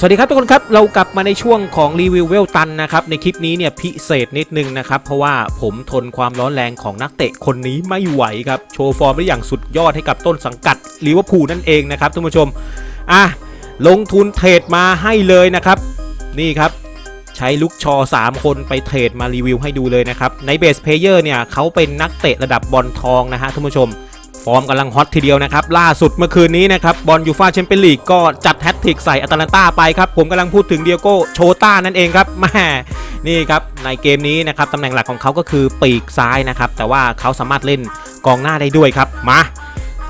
สวัสดีครับทุกคนครับ เรากลับมาในช่วงของรีวิวเวลตันนะครับ ในคลิปนี้เนี่ยพิเศษนิดนึงนะครับ เพราะว่าผมทนความร้อนแรงของนักเตะคนนี้ไม่ไหวครับ โชว์ฟอร์มได้อย่างสุดยอดให้กับต้นสังกัดลิเวอร์พูลนั่นเองนะครับท่านผู้ชม อะ ลงทุนเทรดมาให้เลยนะครับ นี่ครับ ใช้ลูกชอ 3 คนไปเทรดมารีวิวให้ดูเลยนะครับ ในเบสเพเยอร์เนี่ยเขาเป็นนักเตะระดับบอลทองนะฮะท่านผู้ชม อร์มกำลังฮอตทีเดียวนะครับ ล่าสุดเมื่อคืนนี้นะครับ บอลยูฟาแชมเปี้ยนลีกก็จัดแฮตทริกใส่อัตแลนตาไปครับ ผมกำลังพูดถึงเดียโก้โชต้านั่นเองครับแม่นี่ครับ ในเกมนี้นะครับตำแหน่งหลักของเขาก็คือปีกซ้ายนะครับ แต่ว่าเขาสามารถเล่นกองหน้าได้ด้วยครับ มา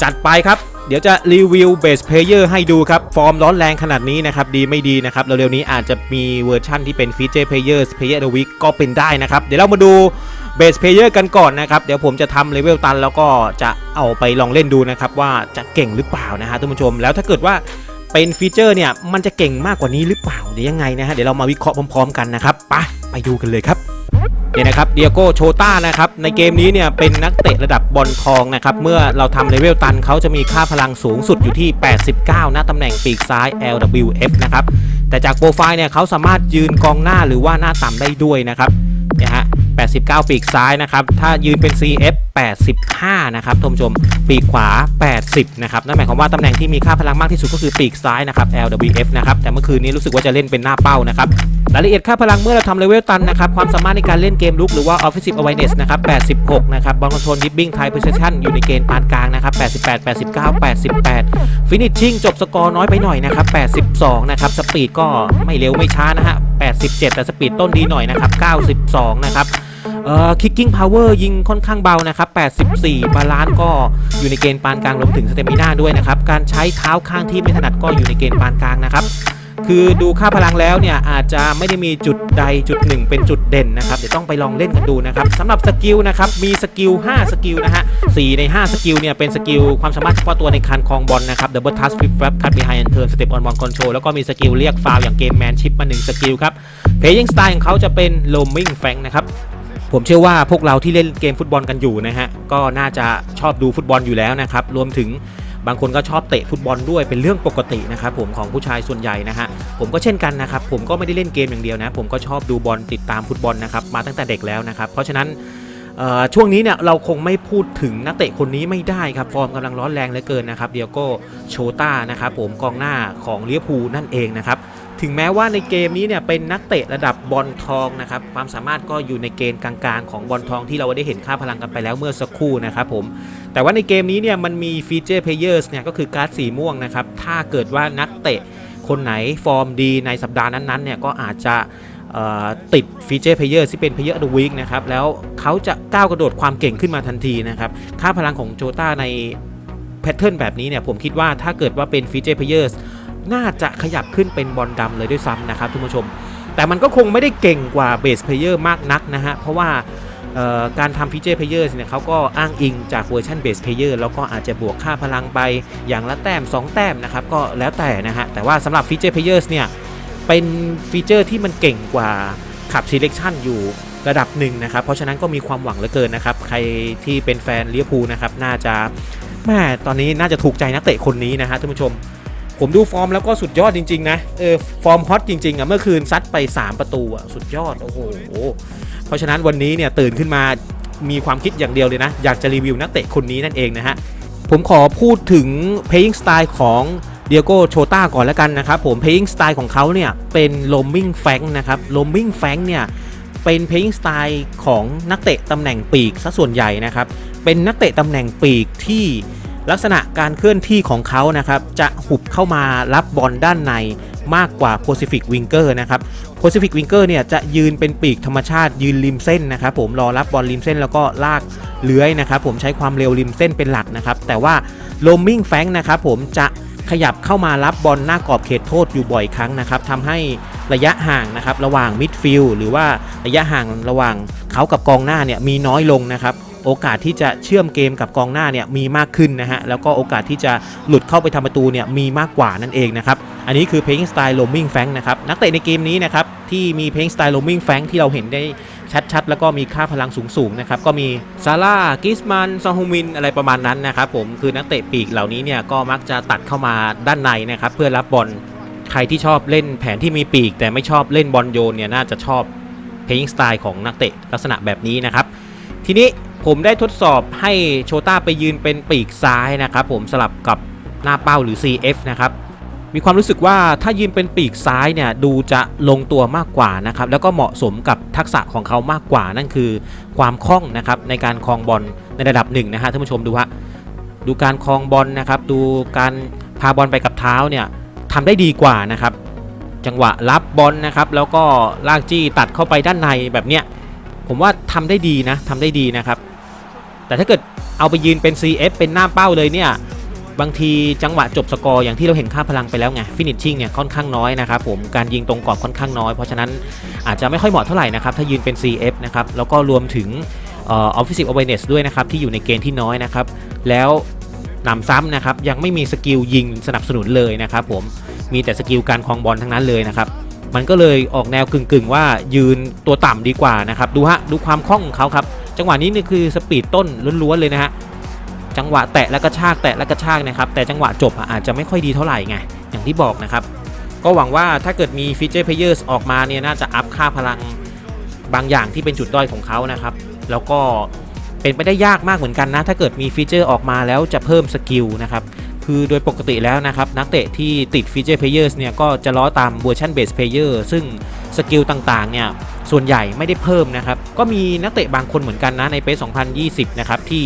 จัดไปครับเดี๋ยวจะรีวิวเบสเพลเยอร์ให้ดูครับ ฟอร์มร้อนแรงขนาดนี้นะครับ ดีไม่ดีนะครับ เร็วๆนี้อาจจะมีเวอร์ชั่นที่เป็นฟีเจอร์เพลเยอร์เพลเยอร์เดอะวิกก็เป็นได้นะครับ เดี๋ยวเรามาดู เบสเพลเยอร์กันก่อนนะครับ เดี๋ยวผมจะทำเลเวลตัน แล้วก็จะเอาไปลองเล่นดูนะครับ ว่าจะเก่งหรือเปล่านะฮะท่านผู้ชม แล้วถ้าเกิดว่าเป็นฟีเจอร์เนี่ย มันจะเก่งมากกว่านี้หรือเปล่าเดี๋ยวยังไงนะฮะเดี๋ยวเรามาวิเคราะห์พร้อม ๆ กันนะครับไปไปดูกันเลยครับเนี่ยนะครับเดียโก้โชต้านะครับในเกมนี้เนี่ยเป็นนักเตะระดับบอลทองนะครับเมื่อเราทำเลเวลตันเขาจะมีค่าพลังสูงสุดอยู่ที่ 89 ณตำแหน่งปีกซ้าย LWF นะครับแต่จากโปรไฟล์เนี่ยเขาสามารถยืนกองหน้าหรือว่าหน้าต่ำได้ด้วยนะครับเนี่ยฮะ 89 ปีกซ้ายนะครับ ถ้ายืนเป็น CF 85 นะครับท่านผู้ชม ปีกขวา 80 นะครับ นั่นหมายความว่าตำแหน่งที่มีค่าพลังมากที่สุดก็คือปีกซ้ายนะครับ LWF นะครับ แต่เมื่อคืนนี้รู้สึกว่าจะเล่นเป็นหน้าเป้านะครับ รายละเอียดค่าพลังเมื่อเราทำเลเวลตันนะครับ ความสามารถในการเล่นเกมลุกหรือว่า offensive awareness นะครับ 86 นะครับ บอลคอนโทรลดิฟบิ้งไท position อยู่ในเกณฑ์ปานกลางนะครับ 88 89 88 finishing จบสกอร์น้อยไปหน่อยนะครับ 82 นะครับ สปีดก็ไม่เร็วไม่ช้านะฮะ 87 แต่สปีดต้นดีหน่อยนะครับ 92 นะครับ เอ่อ kicking power ยิงค่อนข้างเบานะครับ 84 บาลานซ์ก็อยู่ในเกณฑ์ปานกลางรวมถึง stamina ด้วยนะครับ การใช้เท้าข้างที่ไม่ถนัดก็อยู่ในเกณฑ์ปานกลางนะครับ คือดูค่าพลังแล้วเนี่ยอาจจะไม่ได้มีจุดใดจุดหนึ่งเป็นจุดเด่นนะครับเดี๋ยวต้องไปลองเล่นกันดูนะครับสำหรับสกิลนะครับมีสกิล 5 สกิลนะฮะ4ใน 5 สกิลเนี่ยเป็นสกิลความสามารถเฉพาะตัวในคันคลองบอลนะครับ double touch flip flap cut behind and turn step on ball control แล้วก็มีสกิลเรียกฟาวอย่างเกมแมนชิปมา1สกิลครับ playing style ของเขาจะเป็น roaming Fang นะครับ ผมเชื่อว่าพวกเราที่เล่นเกมฟุตบอลกันอยู่นะฮะก็น่าจะชอบดูฟุตบอลอยู่แล้วนะครับรวมถึงบางคนก็ชอบเตะฟุตบอลด้วยเป็นเรื่องปกตินะครับผมของผู้ชายส่วนใหญ่นะฮะผมก็เช่นกันนะครับผมก็ไม่ได้เล่นเกมอย่างเดียวนะผมก็ชอบดูบอลติดตามฟุตบอลนะครับมาตั้งแต่เด็กแล้วนะครับเพราะฉะนั้นช่วงนี้เนี่ยเราคงไม่พูดถึงนักเตะคนนี้ไม่ได้ครับ ฟอร์มกำลังร้อนแรงเหลือเกินนะครับเดียโก้โชต้านะครับผมกองหน้าของเวอร์พูลนั่นเองนะครับ ถึงแม้ว่าในเกมนี้เนี่ยเป็นนักเตะระดับบอลทองนะครับความสามารถก็อยู่ในเกณฑ์กลางๆ ของบอลทองที่เราได้เห็นค่าพลังกันไปแล้วเมื่อสักครู่นะครับผมแต่ว่าในเกมนี้เนี่ยมันมีฟีเจอร์เพลเยอร์สเนี่ยก็คือการ์ดสีม่วงนะครับถ้าเกิดว่านักเตะคนไหนฟอร์มดีในสัปดาห์นั้นๆเนี่ยก็อาจจะติดฟีเจอร์เพลเยอร์ที่เป็นเพลเยอร์เดอะวีคนะครับแล้วเขาจะก้าวกระโดดความเก่งขึ้นมาทันทีนะครับค่าพลังของโจต้าในแพทเทิร์นแบบนี้เนี่ยผมคิดว่าถ้าเกิดว่าเป็นฟีเจอร์เพลเยอร์ น่าจะขยับขึ้นเป็นบอลดำเลยด้วยซ้ำนะครับทุกผู้ชม แต่มันก็คงไม่ได้เก่งกว่าเบสเพลเยอร์มากนักนะฮะเพราะว่าการทำฟีเจอร์เพลเยอร์เนี่ยเขาก็อ้างอิงจากเวอร์ชันเบสเพลเยอร์แล้วก็อาจจะบวกค่าพลังไปอย่างละแต้ม 2 แต้มนะครับก็แล้วแต่นะฮะแต่ว่าสำหรับฟีเจอร์เพลเยอร์เนี่ยเป็นฟีเจอร์ที่มันเก่งกว่าขับ selection อยู่ระดับหนึ่งนะครับ เพราะฉะนั้นก็มีความหวังเหลือเกินนะครับ ใครที่เป็นแฟนเวอร์พูนะครับ น่าจะแม่ตอนนี้น่าจะถูกใจนักเตะคนนี้นะฮะท่านผู้ชม ผมดูฟอร์มแล้วก็สุดยอดจริง ๆ นะ เออ ฟอร์มฮอตจริง ๆ อะ เมื่อคืนซัดไป 3 ประตูอะ สุดยอด โอ้โห เพราะฉะนั้นวันนี้เนี่ยตื่นขึ้นมามีความคิดอย่างเดียวเลยนะ อยากจะรีวิวนักเตะคนนี้นั่นเองนะฮะ ผมขอพูดถึง playing style ของเดียโก้โชต้าก่อนแล้วกันนะครับผม playing style ของเขาเนี่ยเป็น roaming flank นะครับ roaming flank เนี่ยเป็น playing style ของนักเตะตำแหน่งปีกซะส่วนใหญ่นะครับ เป็นนักเตะตำแหน่งปีกที่ ลักษณะการเคลื่อนที่ของเขานะครับจะหุบเข้ามารับบอลด้านในมากกว่า Pacific Winger นะครับ Pacific Winger เนี่ยจะยืนเป็นปีกธรรมชาติยืนริมเส้นนะครับผมรอรับบอลริมเส้นแล้วก็ลากเลื้อยนะครับผมใช้ความเร็วริมเส้นเป็นหลักนะครับ แต่ว่า roaming f a n นะครับผมจะขยับเข้ามารับบอลหน้ากรอบเขตโทษอยู่บ่อยครั้งนะครับทำให้ระยะห่างนะครับระหว่างมิดฟิลด์หรือว่าระยะห่างระหว่างเขากับกองหน้าเนี่ยมีน้อยลงนะครับ โอกาสที่จะเชื่อมเกมกับกองหน้าเนี่ยมีมากขึ้นนะฮะแล้วก็โอกาสที่จะหลุดเข้าไปทำประตูเนี่ยมีมากกว่านั่นเองนะครับอันนี้คือ playing style roaming flank นะครับนักเตะในเกมนี้นะครับที่มี playing style roaming flank ที่เราเห็นได้ชัดๆ แล้วก็มีค่าพลังสูงๆนะครับก็มีซาร่ากิสมันซองฮุมินอะไรประมาณนั้นนะครับผมคือนักเตะปีกเหล่านี้เนี่ยก็มักจะตัดเข้ามาด้านในนะครับเพื่อรับบอลใครที่ชอบเล่นแผนที่มีปีก แต่ไม่ชอบเล่นบอลโยนเนี่ยน่าจะชอบ playing style ของนักเตะลักษณะแบบนี้นะครับทีนี้ ผมได้ทดสอบให้โชต้าไปยืนเป็นปีกซ้ายนะครับผมสลับกับหน้าเป้าหรือ CF นะครับมีความรู้สึกว่าถ้ายืนเป็นปีกซ้ายเนี่ยดูจะลงตัวมากกว่านะครับแล้วก็เหมาะสมกับทักษะของเขามากกว่านั่นคือความคล่องนะครับในการคลองบอลในระดับหนึ่งนะฮะท่านผู้ชมดูฮะดูการคลองบอลนะครับดูการพาบอลไปกับเท้าเนี่ยทำได้ดีกว่านะครับจังหวะรับบอลนะครับแล้วก็ลากจี้ตัดเข้าไปด้านในแบบเนี้ย ผมว่าทำได้ดีนะทำได้ดีนะครับ แต่ถ้าเกิดเอาไปยืนเป็น CF เป็นหน้าเป้าเลยเนี่ยบางทีจังหวะจบสกอร์อย่างที่เราเห็นค่าพลังไปแล้วไงฟินิชชิ่งเนี่ยค่อนข้างน้อยนะครับผมการยิงตรงกรอบค่อนข้างน้อย เพราะฉะนั้นอาจจะไม่ค่อยเหมาะเท่าไหร่นะครับถ้ายืนเป็น CF นะครับแล้วก็รวมถึงออ offensive a w a r e n e s ด้วยนะครับที่อยู่ในเกณฑ์ที่น้อยนะครับแล้วหนำซ้ำนะครับยังไม่มีสกิลยิงสนับสนุนเลยนะครับผมมีแต่สกิลการคลองบอลทั้งนั้นเลยนะครับ มันก็เลยออกแนวกึ่งๆ ว่ายืนตัวต่ำดีกว่านะครับดูฮะดูความคล่องของเขาครับจังหวะนี้นี่คือสปีดต้นล้วนๆเลยนะฮะจังหวะแตะแล้วก็ชากแตะแล้วก็ชากนะครับแต่จังหวะจบอะอาจจะไม่ค่อยดีเท่าไหร่ไงอย่างที่บอกนะครับก็หวังว่าถ้าเกิดมีฟีเจอร์เพลเยอร์ออกมาเนี่ยน่าจะอัพค่าพลังบางอย่างที่เป็นจุดด้อยของเขานะครับแล้วก็เป็นไปได้ยากมากเหมือนกันนะ ถ้าเกิดมีฟีเจอร์ออกมาแล้วจะเพิ่มสกิลนะครับ คือโดยปกติแล้วนะครับ นักเตะที่ติดฟีเจอร์เพลเยอร์เนี่ยก็จะล้อตามเวอร์ชันเบสเพลเยอร์ซึ่งสกิลต่างๆเนี่ยส่วนใหญ่ไม่ได้เพิ่มนะครับ ก็มีนักเตะบางคนเหมือนกันนะในเป2020 นะครับ ที่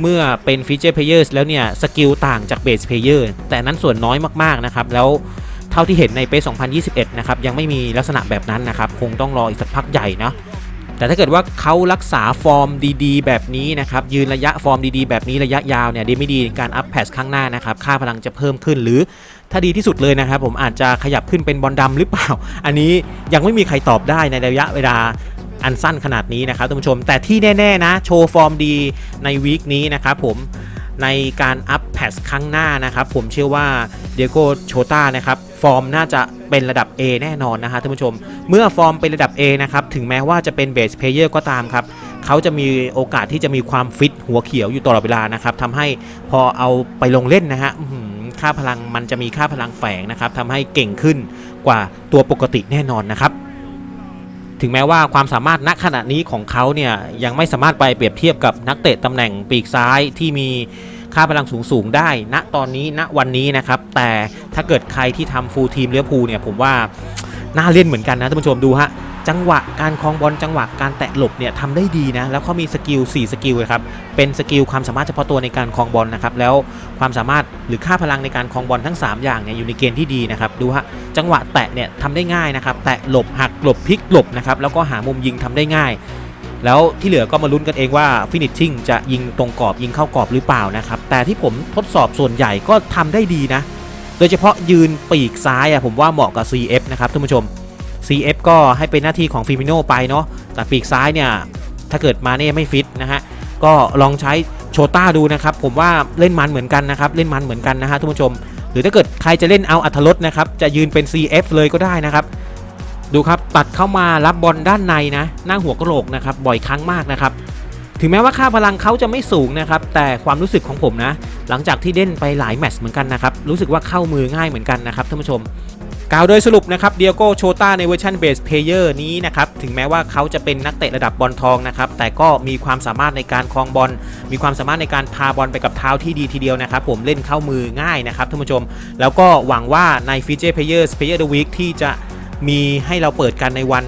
เมื่อเป็นฟีเจอร์เพลเยอร์แล้วเนี่ยสกิลต่างจากเบสเพลเยอร์แต่นั้นส่วนน้อยมากๆนะครับแล้วเท่าที่เห็นในเป2021 นะครับยังไม่มีลักษณะแบบนั้นนะครับคงต้องรออีกสักพักใหญ่เนาะ แต่ถ้าเกิดว่าเขารักษาฟอร์มดีๆ แบบนี้นะครับ ยืนระยะฟอร์มดีๆ แบบนี้ระยะยาวเนี่ยดีไม่ดีการอัพแพสข้างหน้านะครับ ค่าพลังจะเพิ่มขึ้นหรือถ้าดีที่สุดเลยนะครับ ผมอาจจะขยับขึ้นเป็นบอลดำหรือเปล่า อันนี้ยังไม่มีใครตอบได้ในระยะเวลาอันสั้นขนาดนี้นะครับท่านผู้ชม แต่ที่แน่ ๆ นะ โชว์ฟอร์มดีในวีคนี้นะครับผมในการอัพแพสครั้งหน้านะครับ ผมเชื่อว่าเดียโกโชตานะครับฟอร์มน่าจะเป็นระดับ A แน่นอนนะฮะท่านผู้ชม เมื่อฟอร์มเป็นระดับ A นะครับถึงแม้ว่าจะเป็นเบสเพลเยอร์ก็ตามครับเขาจะมีโอกาสที่จะมีความฟิตหัวเขียวอยู่ตลอดเวลานะครับทำให้พอเอาไปลงเล่นนะฮะค่าพลังมันจะมีค่าพลังแฝงนะครับทำให้เก่งขึ้นกว่าตัวปกติแน่นอนนะครับถึงแม้ว่าความสามารถณขณะนี้ของเขาเนี่ยยังไม่สามารถไปเปรียบเทียบกับนักเตะตำแหน่งปีกซ้ายที่มี ค่าพลังสูงสูงได้ณตอนนี้ณวันนี้นะครับ แต่ถ้าเกิดใครที่ทำฟูลทีมเลี้ยวภูเนี่ยผมว่าน่าเล่นเหมือนกันนะท่านผู้ชมดูฮะจังหวะการคลองบอลจังหวะการแตะหลบเนี่ยทำได้ดีนะ แล้วเขามีสกิล 4 สกิลครับ เป็นสกิลความสามารถเฉพาะตัวในการคลองบอลนะครับ แล้วความสามารถหรือค่าพลังในการคลองบอลทั้ง 3 อย่างเนี่ยอยู่ในเกณฑ์ที่ดีนะครับ ดูฮะ จังหวะแตะเนี่ยทำได้ง่ายนะครับ แตะหลบหักหลบพลิกหลบนะครับ แล้วก็หามุมยิงทำได้ง่าย แล้วที่เหลือก็มาลุ้นกันเองว่าฟินิชชิ่งจะยิงตรงกรอบยิงเข้ากรอบหรือเปล่านะครับ แต่ที่ผมทดสอบส่วนใหญ่ก็ทำได้ดีนะ โดยเฉพาะยืนปีกซ้ายอะผมว่าเหมาะกับ CF นะครับท่านผู้ชม CF ก็ให้เป็นหน้าที่ของฟิมิโนไปเนาะแต่ปีกซ้ายเนี่ยถ้าเกิดมาเน่ไม่ฟิตนะฮะก็ลองใช้โชต้าดูนะครับผมว่าเล่นมันเหมือนกันนะครับเล่นมันเหมือนกันนะฮะท่านผู้ชม หรือถ้าเกิดใครจะเล่นเอาอัธรสนะครับจะยืนเป็น CF เลยก็ได้นะครับ ดูครับตัดเข้ามารับบอลด้านในนะ หน้าหัวกะโหลกนะครับบ่อยครั้งมากนะครับ ถึงแม้ว่าค่าพลังเขาจะไม่สูงนะครับ แต่ความรู้สึกของผมนะ หลังจากที่เล่นไปหลายแมตช์เหมือนกันนะครับ รู้สึกว่าเข้ามือง่ายเหมือนกันนะครับท่านผู้ชมกล่าวโดยสรุปนะครับเดียโกโชตาในเวอร์ชันเบสเพเยอร์นี้นะครับถึงแม้ว่าเขาจะเป็นนักเตะระดับบอลทองนะครับแต่ก็มีความสามารถในการคลองบอล มีความสามารถในการพาบอลไปกับเท้าที่ดีทีเดียวนะครับผมเล่นเข้ามือง่ายนะครับท่านผู้ชม แล้วก็หวังว่าในฟีเจอร์เพเยอร์เพเยอร์เดอะวีคที่จะ มีให้เราเปิดกันในวัน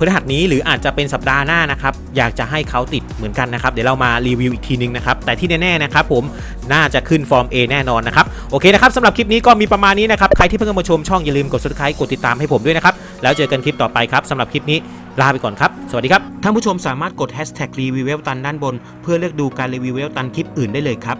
พฤหัสนี้หรืออาจจะเป็นสัปดาห์หน้านะครับ อยากจะให้เขาติดเหมือนกันนะครับ เดี๋ยวเรามารีวิวอีกทีนึงนะครับ แต่ที่แน่ๆนะครับผมน่าจะขึ้นฟอร์ม A แน่นอนนะครับ โอเคนะครับสำหรับคลิปนี้ก็มีประมาณนี้นะครับ ใครที่เพิ่งมาชมช่องอย่าลืมกด subscribe กดติดตามให้ผมด้วยนะครับ แล้วเจอกันคลิปต่อไปครับสำหรับคลิปนี้ลาไปก่อนครับ สวัสดีครับ ท่านผู้ชมสามารถกด hashtag รีวิวเวลตันด้านบน เพื่อเลือกดูการรีวิวเวลตันคลิปอื่นได้เลยครับ